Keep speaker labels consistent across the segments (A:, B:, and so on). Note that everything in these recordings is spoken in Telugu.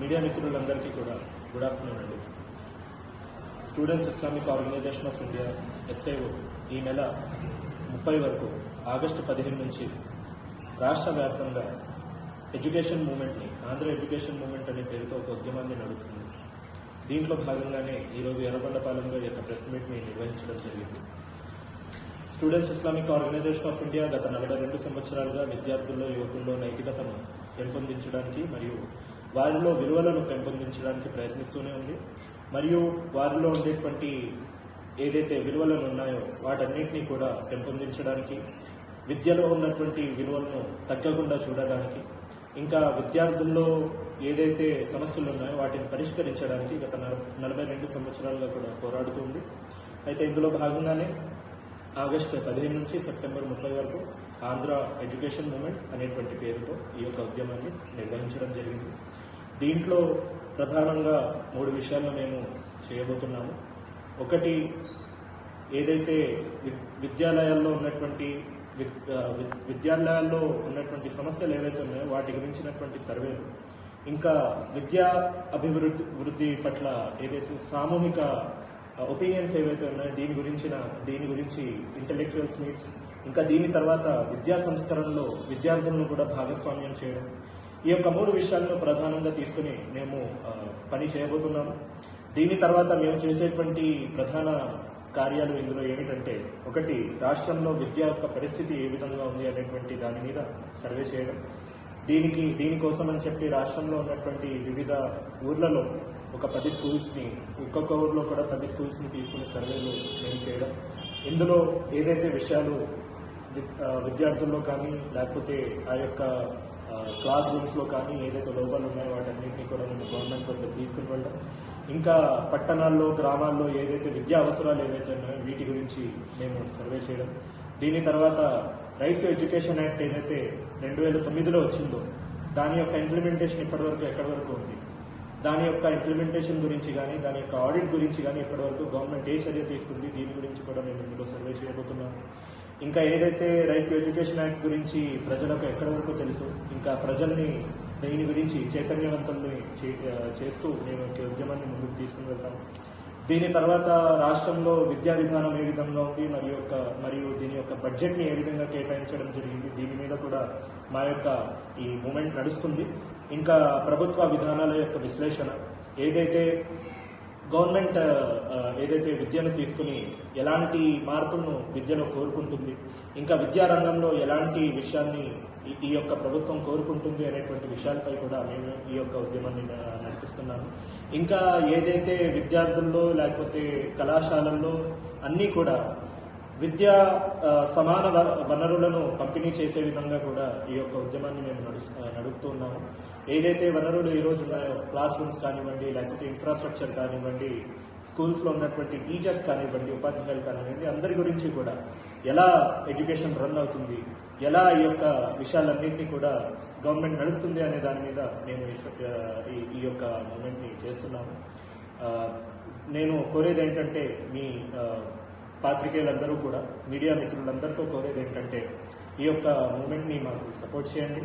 A: మీడియా మిత్రులందరికీ కూడా గుడ్ ఆఫ్టర్నూన్ అండి. Students Islamic organisation of India SIO ఈ నెల ముప్పై వరకు ఆగస్టు పదిహేను నుంచి రాష్ట్ర వ్యాప్తంగా ఎడ్యుకేషన్ మూమెంట్ని ఆంధ్ర ఎడ్యుకేషన్ మూమెంట్ అనే పేరుతో ఒక ఉద్యమాన్ని నడుపుతుంది. దీంట్లో భాగంగానే ఈరోజు ఎర్రగొండపాలెంలో ఈ యొక్క ప్రెస్ మీట్ని నిర్వహించడం జరిగింది. Students Islamic organisation of India గత నలభై రెండు సంవత్సరాలుగా విద్యార్థుల్లో యువకుల్లో నైతికతను పెంపొందించడానికి మరియు వారిలో విలువలను పెంపొందించడానికి ప్రయత్నిస్తూనే ఉంది. మరియు వారిలో ఉండేటువంటి ఏదైతే విలువలను ఉన్నాయో వాటన్నింటినీ కూడా పెంపొందించడానికి విద్యలో ఉన్నటువంటి విలువలను తగ్గకుండా చూడడానికి ఇంకా విద్యార్థుల్లో ఏదైతే సమస్యలు ఉన్నాయో వాటిని పరిష్కరించడానికి గత నలభై రెండు సంవత్సరాలుగా కూడా పోరాడుతుంది అయితే ఇందులో భాగంగానే ఆగస్టు పదిహేను నుంచి సెప్టెంబర్ ముప్పై వరకు ఆంధ్ర ఎడ్యుకేషన్ మూమెంట్ అనేటువంటి పేరుతో ఈ యొక్క ఉద్యమాన్ని నిర్వహించడం జరిగింది. దీంట్లో ప్రధానంగా మూడు విషయాలను మేము చేయబోతున్నాము ఒకటి ఏదైతే వి- విద్యాలయాల్లో ఉన్నటువంటి వి- విద్యాలయాల్లో ఉన్నటువంటి సమస్యలు ఏవైతే ఉన్నాయో వాటి గురించినటువంటి సర్వేలు ఇంకా విద్యా అభివృద్ధి వృద్ధి పట్ల ఏదైతే సామూహిక ఒపీనియన్స్ ఏవైతే ఉన్నాయో దీని గురించిన దీని గురించి ఇంటలెక్చువల్స్ మీట్స్ ఇంకా దీని తర్వాత విద్యా సంస్కరణలో విద్యార్థులను కూడా భాగస్వామ్యం చేయడం. ఈ యొక్క మూడు విషయాలను ప్రధానంగా తీసుకుని మేము పని చేయబోతున్నాము. దీని తర్వాత మేము చేసేటువంటి ప్రధాన కార్యాలు ఇందులో ఏమిటంటే ఒకటి రాష్ట్రంలో విద్య యొక్క పరిస్థితి ఏ విధంగా ఉంది అనేటువంటి దాని మీద సర్వే చేయడం. దీనికి దీనికోసం అని చెప్పి రాష్ట్రంలో ఉన్నటువంటి వివిధ ఊర్లలో ఒక పది స్కూల్స్ని ఒక్కొక్క ఊర్లో కూడా పది స్కూల్స్ని తీసుకునే సర్వేలు మేము చేయడం. ఇందులో ఏదైతే విషయాలు విద్యార్థుల్లో కానీ లేకపోతే ఆ యొక్క క్లాస్ రూమ్స్లో కానీ ఏదైతే లోపాలు ఉన్నాయో వాటన్నింటినీ కూడా మేము గవర్నమెంట్ వద్ద తీసుకుని వెళ్ళడం. ఇంకా పట్టణాల్లో గ్రామాల్లో ఏదైతే విద్యా అవసరాలు ఏవైతే ఉన్నాయో వీటి గురించి మేము సర్వే చేయడం. దీని తర్వాత రైట్ టు ఎడ్యుకేషన్ యాక్ట్ ఏదైతే రెండు వేల తొమ్మిదిలో వచ్చిందో దాని యొక్క ఇంప్లిమెంటేషన్ ఇప్పటివరకు ఎక్కడి వరకు ఉంది? దాని యొక్క ఇంప్లిమెంటేషన్ గురించి కానీ దాని యొక్క ఆడిట్ గురించి కానీ ఇప్పటివరకు గవర్నమెంట్ ఏ చర్య తీసుకుంది? దీని గురించి కూడా మేము ఇందులో సర్వే చేయబోతున్నాము ఇంకా ఏదైతే రైట్ టు ఎడ్యుకేషన్ యాక్ట్ గురించి ప్రజలకు ఎక్కడి వరకు తెలుసు ఇంకా ప్రజల్ని దీని గురించి చైతన్యవంతుల్ని చే- చేస్తూ మేము ఉద్యమాన్ని ముందుకు తీసుకుని వెళ్తాము దీని తర్వాత రాష్ట్రంలో విద్యా విధానం ఏ విధంగా ఉంది మరియు యొక్క మరియు దీని యొక్క బడ్జెట్ని ఏ విధంగా కేటాయించడం జరిగింది దీని మీద కూడా మా యొక్క ఈ మూమెంట్ నడుస్తుంది. ఇంకా ప్రభుత్వ విధానాల యొక్క విశ్లేషణ ఏదైతే గవర్నమెంట్ ఏదైతే విద్యను తీసుకుని ఎలాంటి మార్పులను విద్యలో కోరుకుంటుంది? ఇంకా విద్యారంగంలో ఎలాంటి విషయాన్ని ఈ- యొక్క ప్రభుత్వం కోరుకుంటుంది అనేటువంటి విషయాలపై కూడా మేము ఈ యొక్క ఉద్యమాన్ని నడిపిస్తున్నాను. నడిపిస్తున్నాము ఇంకా ఏదైతే విద్యార్థుల్లో లేకపోతే కళాశాలల్లో అన్నీ కూడా విద్యా సమాన వనరులను పంపిణీ చేసే విధంగా కూడా ఈ యొక్క ఉద్యమాన్ని మేము నడుస్- నడుపుతూ ఉన్నాము ఏదైతే వనరులు ఈ ఉన్నాయో క్లాస్ రూమ్స్ కానివ్వండి లేకపోతే ఇన్ఫ్రాస్ట్రక్చర్ కానివ్వండి స్కూల్స్లో ఉన్నటువంటి టీచర్స్ కానివ్వండి ఉపాధ్యాయులు కానివ్వండి అందరి గురించి కూడా ఎలా ఎడ్యుకేషన్ రన్ అవుతుంది ఎలా ఈ యొక్క విషయాలన్నింటినీ కూడా గవర్నమెంట్ నడుపుతుంది అనే దాని మీద మేము ఈ- యొక్క మూమెంట్ని చేస్తున్నాను. చేస్తున్నాము నేను కోరేది ఏంటంటే మీ పాత్రికేయులందరూ కూడా మీడియా మిత్రులందరితో కోరేది ఏంటంటే ఈ యొక్క మూమెంట్ని మాకు సపోర్ట్ చేయండి.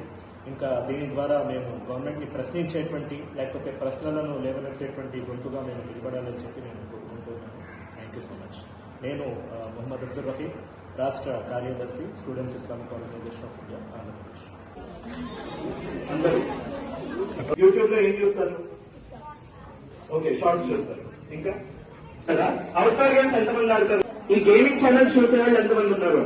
A: ఇంకా దీని ద్వారా మేము గవర్నమెంట్ని ప్రశ్నించేటువంటి లేకపోతే ప్రశ్నలను లేవనెత్తేటువంటి గొంతుగా మేము నిలబడాలని చెప్పి నేను కోరుకుంటున్నాను థ్యాంక్ యూ సో మచ్ నేను మొహమ్మద్ అబ్దుల్ రఫీ రాష్ట్ర కార్యదర్శి students Islamic organisation of India Andhra Pradesh. అందరూ యూట్యూబ్లో ఏం చూస్తారు? ఓకే షార్ట్స్ చూస్తారు. ఇంకా? కదా? అవుట్డోర్ గేమ్స్ ఎంతమంది ఆడతారు? ఈ గేమింగ్ ఛానల్స్ చూసే వాళ్ళు ఎంతమంది ఉన్నారు?